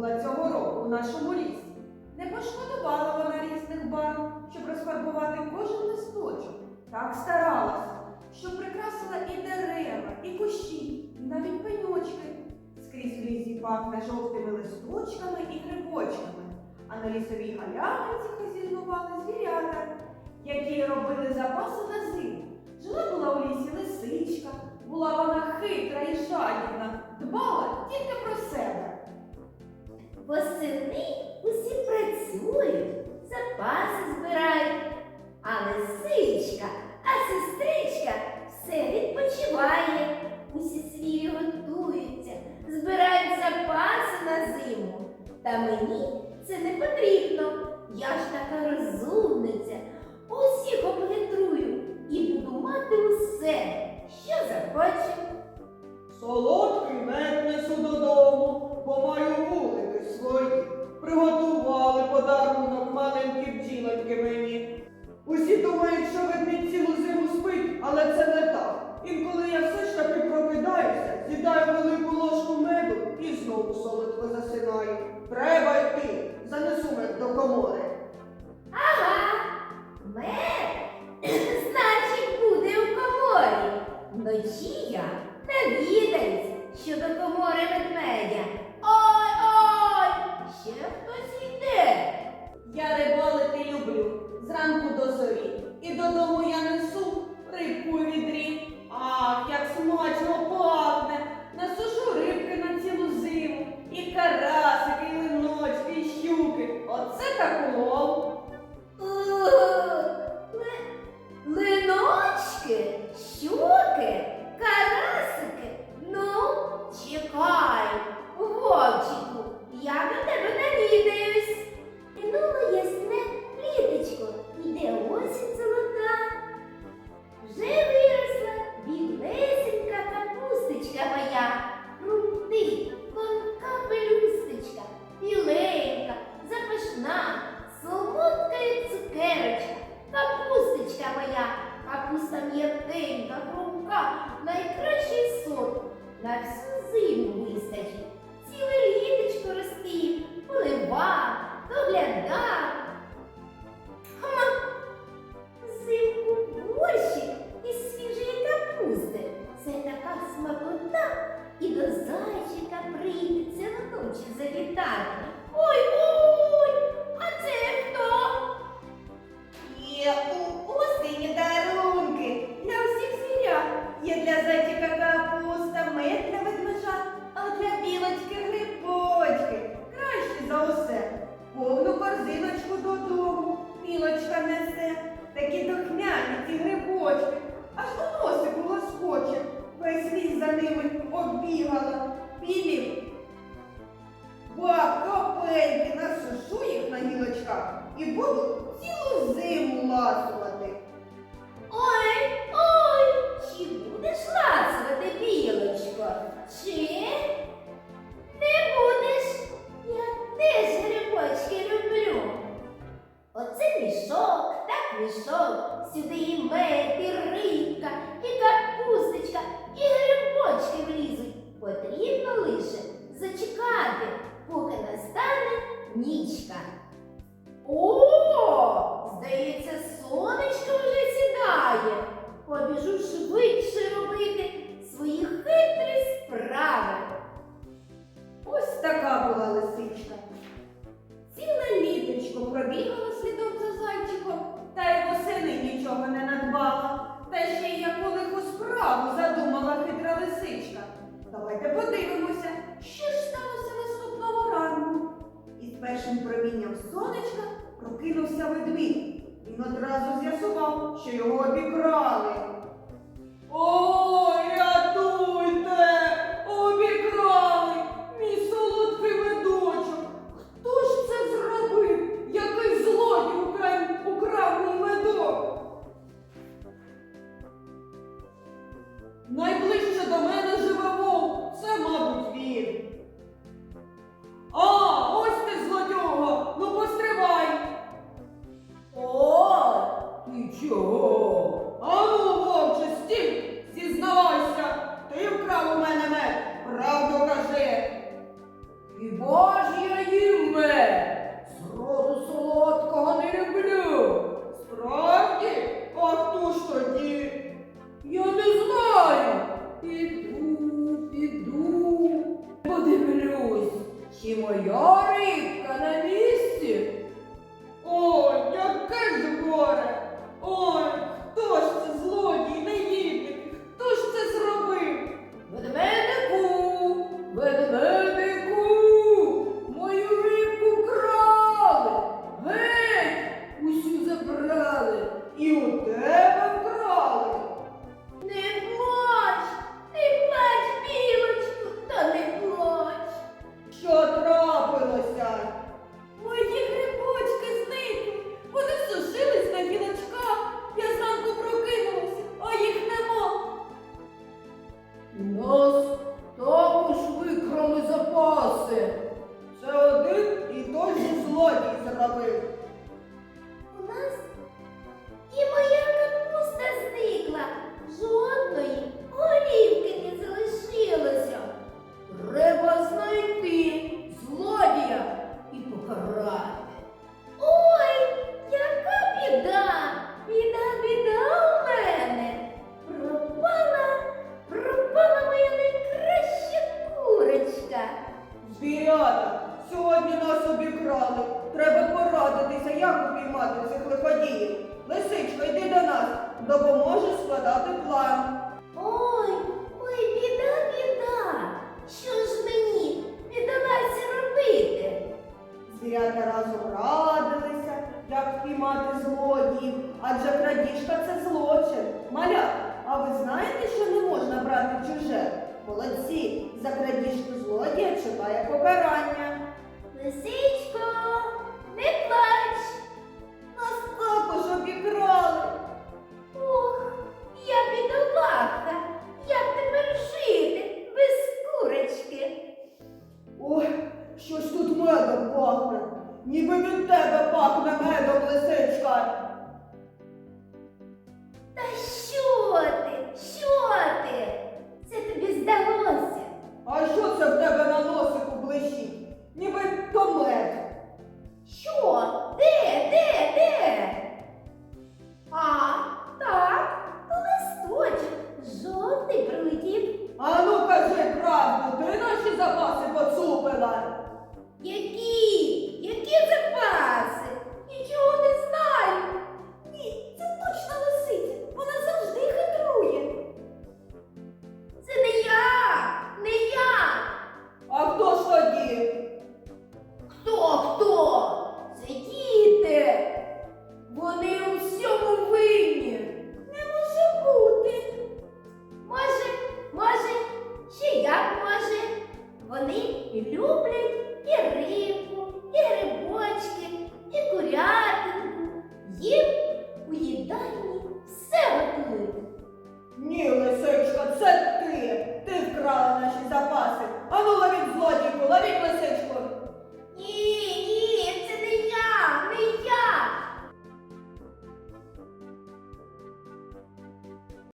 була цього року у нашому лісі. Не пошкодувала вона різних барв, щоб розфарбувати кожен листочок. Так старалася, що прикрасила і дерева, і кущі, і навіть пеньочки. Скрізь в лісі пахне жовтими листочками і грибочками, а на лісовій галявинці хазільнували звірята, які робили запаси на зиму. Жила була у лісі лисичка, була вона хитра і жадібна, дбала восени усі працюють, запаси збирають, а лисичка, а сестричка все відпочиває. Усі свірі готуються, збирають запаси на зиму. Та мені це не потрібно. Я ж така розумна. мені. Усі думають, руках найкращий сон. На всю зиму вистачить. Ціле літочко рости, полива, догляда. Зимку борщик із свіжої капусти. Це така смакота і до зайчика прийдеться вночі завітати. бігала, пілів, бабка пеньки насушу їх на гілочках і буду цілу зиму ласувати. промінням сонечка прокинувся ведмідь. Він одразу з'ясував, що його обікрали. О! Нічого. Ану, вовче, стій, зізнавайся, ти вкрав у мене мед. Нас також викрали запаси. Курочка. Звірята, сьогодні нас обікрали. Треба порадитися, як упіймати цих лиходіїв. Лисичко, йди до нас, допоможеш складати план. Ой, ой, біда, біда. Що покарання. Лисичко, не плач. Нас також обікрали. Ох, я бідолаха. Як тепер жити без курочки? Ой, щось тут медом пахне. Ніби від тебе пахне медом, лисичка.